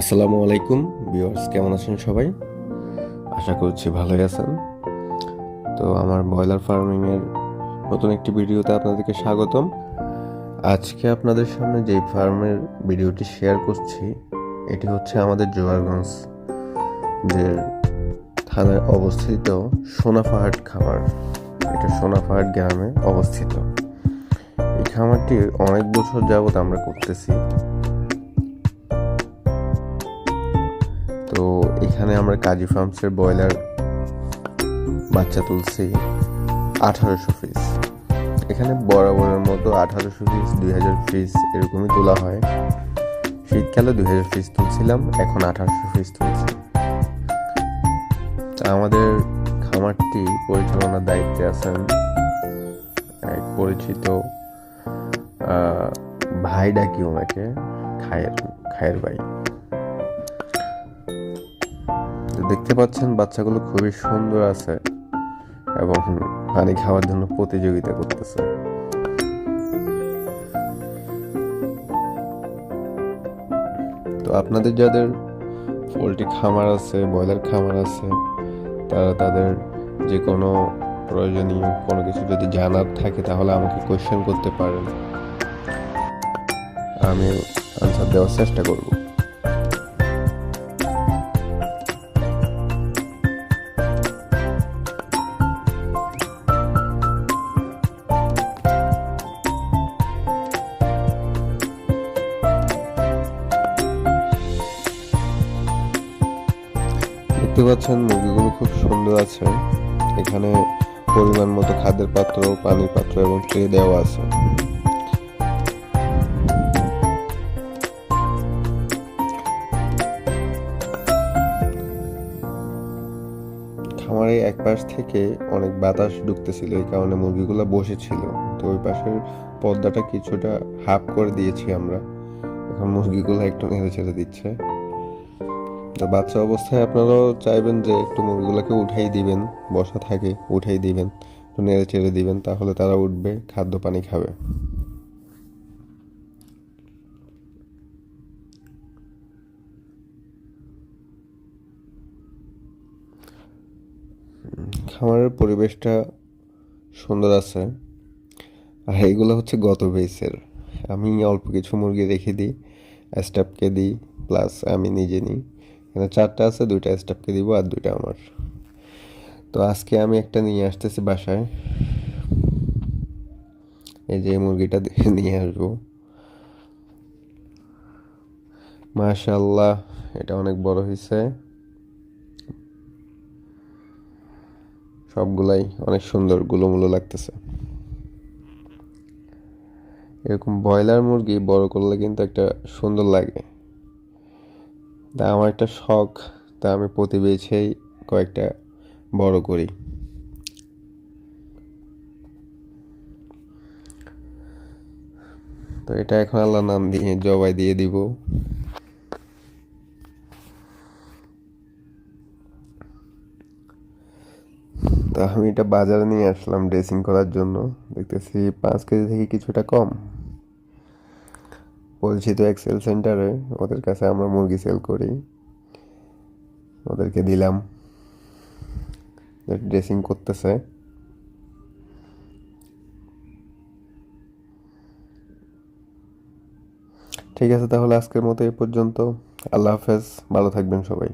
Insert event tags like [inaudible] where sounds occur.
আসসালামু আলাইকুম, ভিউয়ার্স, কেমন আছেন সবাই? আশা করছি ভালোই আছেন। তো আমার ব্রয়লার ফার্মিংয়ের নতুন একটি ভিডিওতে আপনাদেরকে স্বাগতম। আজকে আপনাদের সামনে যে ফার্মের ভিডিওটি শেয়ার করছি, এটি হচ্ছে আমাদের জোয়ারগঞ্জ যে থানায় অবস্থিত সোনাফাহাট খামার। এটা সোনাফাহাট গ্রামে অবস্থিত। এই খামারটি অনেক বছর যাবত আমরা করতেছি। এখানে আমরা কাজী ফার্মসের ব্রয়লার বাচ্চা তুলছি, আঠারোশো পিস এখানে বরাবরের মতো আঠারোশো পিস দুই হাজার পিস এরকমই তোলা হয়। শীতকালে দুই হাজার পিস তুলছিলাম, এখন আঠারোশো পিস তুলছি। আমাদের খামারটি পরিচালনার দায়িত্বে আছেন এক পরিচিত ভাই ডাকি ওনাকে, খায়ের খায়ের ভাই। দেখতে পাচ্ছেন বাচ্চাগুলো খুবই সুন্দর আছে এবং পানি খাওয়ার জন্য প্রতিযোগিতা করতেছে। তো আপনাদের যাদের পোলট্রি খামার আছে, ব্রয়লার খামার আছে, তারা তাদের যে কোনো প্রয়োজনীয় কোনো কিছু যদি জানার থাকে তাহলে আমাকে কোয়েশ্চেন করতে পারেন। আমি আনসার দেওয়ার চেষ্টা করব। দেখতে পাচ্ছেন মুরগিগুলো খুব সুন্দর আছে। এখানে পরিমাণ মতো খাদ্যের পাত্র, পানির পাত্র এবং ট্রে দেওয়া আছে। খামারে এক পাশ থেকে অনেক বাতাস ঢুকতেছিল, এই কারণে মুরগিগুলো বসেছিল। তো ওই পাশের পর্দাটা কিছুটা হাফ করে দিয়েছি আমরা। এখন মুরগিগুলো একটু নেড়ে ছেড়ে দিচ্ছে। তো বাচ্চা অবস্থায় আপনারাও চাইবেন যে একটু মুরগিগুলোকে উঠাই দিবেন, বসা থাকে, উঠাই দিবেন, একটু নেড়ে চেড়ে দিবেন, তাহলে তারা উঠবে, খাদ্য পানি খাবে। খামারের পরিবেশটা সুন্দর আছে। আর এইগুলো হচ্ছে গত বেসের। আমি অল্প কিছু মুরগি রেখে দিই, স্টাফকে দিই, প্লাস আমি নিজে নিই। এখানে চারটা আছে, দুইটা স্টাফকে দিব আর দুইটা আমার। তো আজকে আমি একটা নিয়ে আসতেছি বাসায়। এই যে মুরগিটা [laughs] নিয়ে আসব। মাশাল্লাহ এটা অনেক বড় হয়েছে সবগুলাই অনেক সুন্দর, গুলোমুলো লাগতেছে। এরকম ব্রয়লার মুরগি বড় করলে কিন্তু একটা সুন্দর লাগে। তা আমার একটা শখ, তা আমি প্রতি বেছেই কয়েকটা বড় করি। তো এটা এখন আল্লাহ নাম দিয়ে, জবাই দিয়ে দিব। তো আমি এটা বাজারে নিয়ে আসলাম ড্রেসিং করার জন্য। দেখতেছি পাঁচ কেজি থেকে কিছুটা কম। পরিচিত এক্সেল সেন্টারে ওদের কাছে আমরা মুরগি সেল করি। ওদেরকে দিলাম। ড্রেসিং করতেছে। ঠিক আছে তাহলে আজকের মতো এ পর্যন্ত। আল্লাহ হাফেজ, ভালো থাকবেন সবাই।